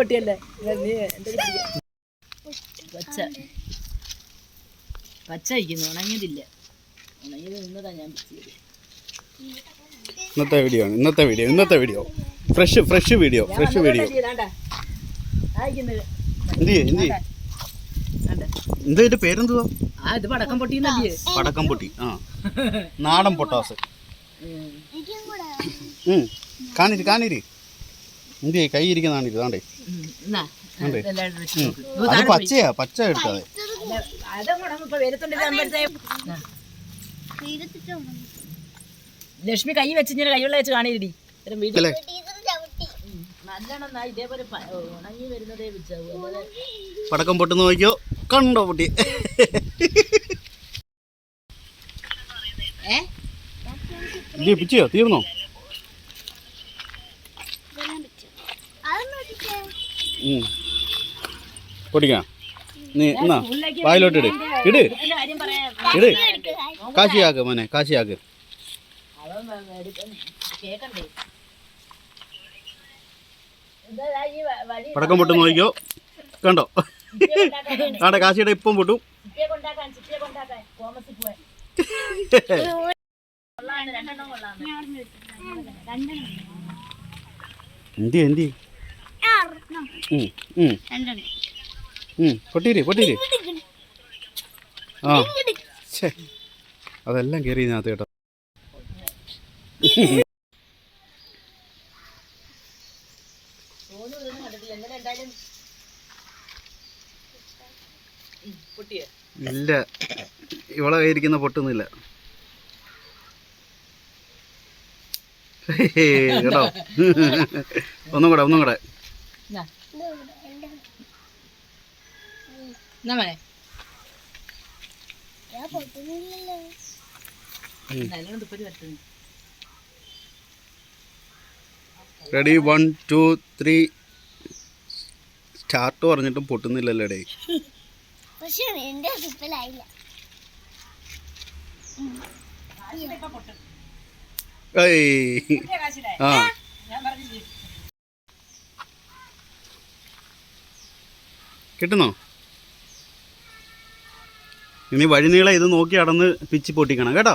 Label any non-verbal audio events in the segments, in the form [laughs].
പൊട്ടിയല്ലേ? നീ എന്റെ പച്ച. പച്ച ഇരിക്കുന്നു ഉണങ്ങിയതില്ല ഉണങ്ങിയത് നിന്നതാ ഞാൻ ഇന്നത്തെ വീഡിയോ ആണ് ഇന്നത്തെ വീഡിയോ ഇന്നത്തെ video fresh fresh video fresh video എന്ത് ഇതിന്റെ പേരെന്തുവാ? പടക്കം പൊട്ടിയെന്നല്ലേ പടക്കം പൊട്ടി ആ. നാടൻ പൊട്ടാസ്. കാണിരി കാണിരി. എന്ത് കൈ ഇരിക്കുന്നതാണ് ഇത് അത്. പച്ചയാ പച്ച ആ. ലക്ഷ്മി കൈ വെച്ച് ഇങ്ങനെ കൈയുള്ള വെച്ച് കാണിയിടി പടക്കം പൊട്ടുന്ന നോക്കിയോ? കണ്ടോ പൊട്ടി. പിച്ചിയോ? തീർന്നോ? ഉം. പൊട്ടിക്കാം നീ എന്നാ വായിലോട്ട് ഇട്. ഇട്. ഇട്. കാശിയാക്ക് മോനെ കാശിയാക്ക്. പടക്കം പൊട്ട് നോക്കിയോ കണ്ടോ? ആടെ കാശിയുടെ ഇപ്പം പൊട്ടും. എന്തി എന്തി? പൊട്ടീര് പൊട്ടീര് ആ. ശേ അതെല്ലാം കയറി ഇതിനകത്ത് കേട്ടോ. ഇല്ല ഇവളെ കയ്യിരിക്കുന്ന പൊട്ടുന്നില്ല. കേട്ടോ. ഒന്നും കൂടെ ഒന്നും കൂടെ. Ready one two three start പറഞ്ഞിട്ടും പൊട്ടുന്നില്ലല്ലോ ഡേ പക്ഷെ ഏയ്. ആ ഞാൻ പറഞ്ഞില്ലേ കിട്ടുന്നോ? ഇനി വഴിനീളെ ഇത് നോക്കി അടന്ന് പിച്ച് പൊട്ടിക്കണം കേട്ടോ?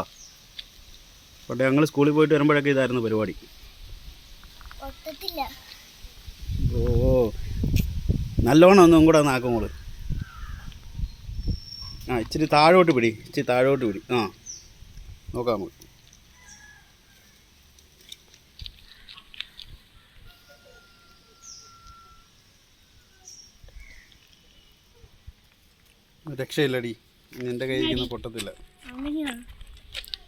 പണ്ട് ഞങ്ങൾ സ്കൂളിൽ പോയിട്ട് വരുമ്പോഴൊക്കെ ഇതായിരുന്നു പരിപാടി. ഓ നല്ലോണം ഒന്നും കൂടെ നാക്കും മോൾ. ആ ഇച്ചിരി താഴോട്ട് പിടി ഇച്ചിരി താഴോട്ട് പിടി. ആ. നോക്കാം നമുക്ക് രക്ഷയില്ലടി. എന്റെ കയ്യിൽ നിന്ന് പൊട്ടത്തില്ല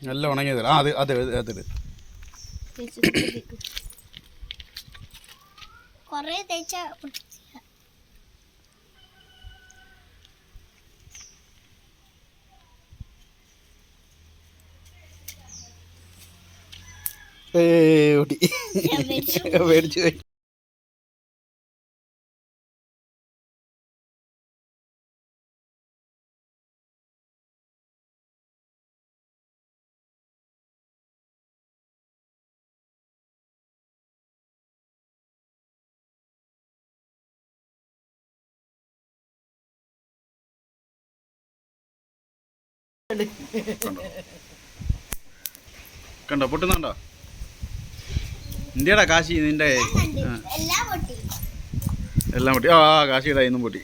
നല്ല ഉണങ്ങിയത് ആ അത് അതെ അതെ കൊറേ തേച്ച മേടിച്ചു. കണ്ടോ? പൊട്ടുന്നുണ്ടോ? ഇന്ത്യയുടെ കാശി നിന്റെ എല്ലാം പൊട്ടി. എല്ലാം പൊട്ടി. ആ കാശി കാശിയുടെ ഇന്നും പൊട്ടി.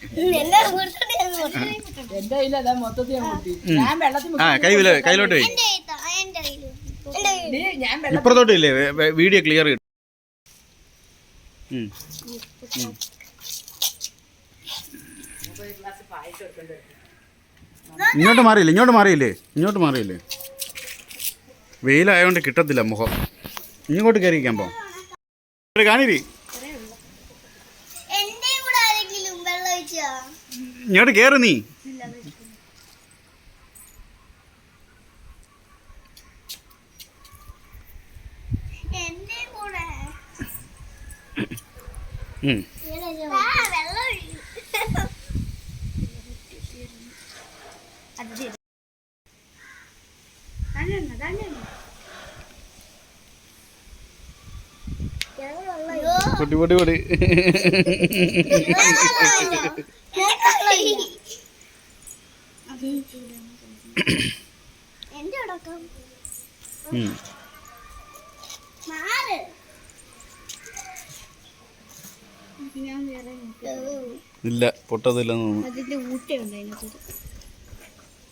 ആ. കൈ വില കയ്യിലോട്ട് പോയി. ഇപ്പുറത്തോട്ട് ഇല്ലേ വീഡിയോ ക്ലിയർ കിട്ടും. ഉം. ഉം. ഇങ്ങോട്ട് മാറിയില്ല ഇങ്ങോട്ട് മാറിയില്ലേ ഇങ്ങോട്ട് മാറിയില്ലേ. വെയിലായതുകൊണ്ട് കിട്ടത്തില്ല മുഖം. ഇങ്ങോട്ട് കയറിയിരിക്കാൻ പോ. കാണിരി. ഇങ്ങോട്ട് കയറി നീ. ഉം. ആ, വെള്ളം ഒഴി. അത് ശരി. തന്നെയാണ്, പൊടി പൊടി [laughs] മാറ്. ഇല്ല പൊട്ടതില്ലെന്ന് തോന്നുന്നു. അതിനകത്ത്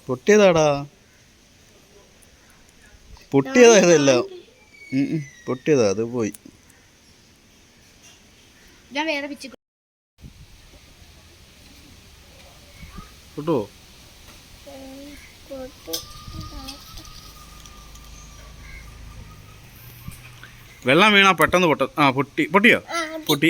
പൊട്ടിയതാടാ. പൊട്ടിയതായതല്ല. പൊട്ടിയതാ അത് പോയി. ഞാൻ വേറെ പിച്ചു കൊട്ടോ വെള്ളം വീണാ പെട്ടെന്ന് പൊട്ട ആ പൊട്ടി പൊട്ടിയോ? പൊട്ടി.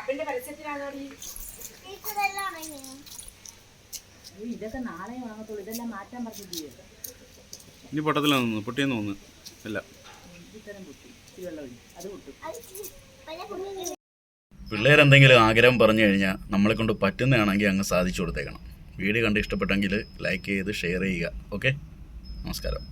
കപ്പിന്റെ പരസ്യത്തിലാണോ ഇതൊക്കെ നാളെ വാങ്ങത്തുള്ളൂ. ഇതെല്ലാം മാറ്റാൻ പറഞ്ഞില്ലേ ഇനി പൊട്ടത്തിലാണ് തോന്നുന്നു പൊട്ടിയെന്ന് തോന്നുന്നു. അല്ല പിള്ളേരെന്തെങ്കിലും ആഗ്രഹം പറഞ്ഞു കഴിഞ്ഞാൽ നമ്മളെ കൊണ്ട് പറ്റുന്നതാണെങ്കിൽ അങ്ങ് സാധിച്ചു കൊടുത്തേക്കണം. വീഡിയോ കണ്ട് ഇഷ്ടപ്പെട്ടെങ്കിൽ ലൈക്ക് ചെയ്ത് ഷെയർ ചെയ്യുക. ഓക്കെ നമസ്കാരം.